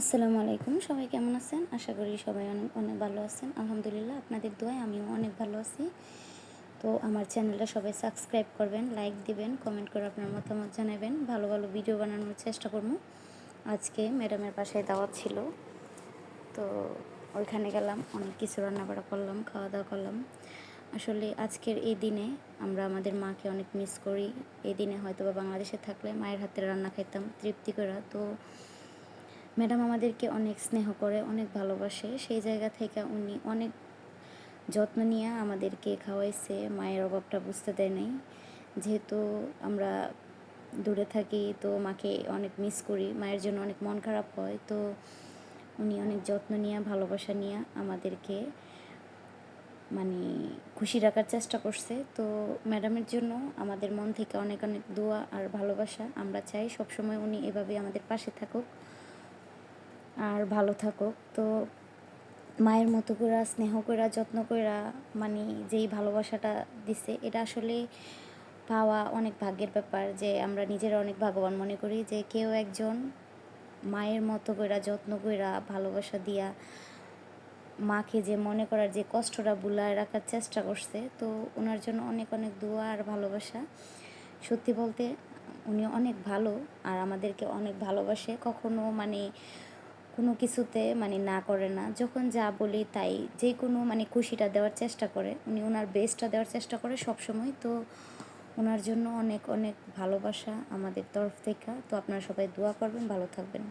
আসসালামু আলাইকুম। সবাই কেমন আছেন? আশা করি সবাই অনেক অনেক ভালো আছেন। আলহামদুলিল্লাহ, আপনাদের দোয়ায় আমিও অনেক ভালো আছি। তো আমার চ্যানেলটা সবাই সাবস্ক্রাইব করবেন, লাইক দিবেন, কমেন্ট করে আপনার মতামত জানাবেন। ভালো ভালো ভিডিও বানানোর চেষ্টা করব। আজকে ম্যাডামের বাসায় দাওয়াত ছিল। তো ওইখানে গেলাম, অনেক কিছু রান্নাবাড়া করলাম খাওয়া দাওয়া করলাম। আসলে আজকের এই দিনে আমরা আমাদের মাকে অনেক মিস করি। এই দিনে হয়তো বা বাংলাদেশে থাকলে মায়ের হাতের রান্না খাইতাম, তৃপ্তি করা তো ম্যাডাম আমাদেরকে অনেক স্নেহ করে, অনেক ভালোবাসে। সেই জায়গা থেকে উনি অনেক যত্ন নিয়ে আমাদেরকে খাওয়াইছে। মায়ের অভাবটা বুঝতে দেয় নাই। যেহেতু আমরা দূরে থাকি, তো মাকে অনেক মিস করি। মায়ের জন্য অনেক মন খারাপ হয়। তো উনি অনেক যত্ন নিয়ে, ভালোবাসা নিয়ে আমাদেরকে মানে খুশি রাখার চেষ্টা করছে। তো ম্যাডামের জন্য আমাদের মন থেকে অনেক অনেক দোয়া আর ভালোবাসা। আমরা চাই সবসময় উনি এভাবে আমাদের পাশে থাকুক। আর ভালো থাকুক। তো মায়ের মতো করে, স্নেহ করে, যত্ন করে মানে যেই ভালোবাসাটা দিছে, এটা আসলে পাওয়া অনেক ভাগ্যের ব্যাপার যে আমরা নিজেরা অনেক ভাগ্যবান মনে করি যে কেউ একজন মায়ের মতো করে, যত্ন করে, ভালোবাসা দিয়া মাকে যে মনে করার যে কষ্টটা বুলায় রাখার চেষ্টা করছে, তো ওনার জন্য অনেক অনেক দোয়া আর ভালোবাসা। সত্যি বলতে উনি অনেক ভালো আর আমাদেরকে অনেক ভালোবাসে। কখনো মানে কোনো কিছুতে মানে না করে না। যখন যা বলি তাই। যে কোনো মানে খুশিটা দেওয়ার চেষ্টা করে। উনি ওনার বেস্টটা দেওয়ার চেষ্টা করে সব সময় তো ওনার জন্য অনেক অনেক ভালোবাসা আমাদের তরফ থেকে। তো আপনারা সবাই দোয়া করবেন। ভালো থাকবেন।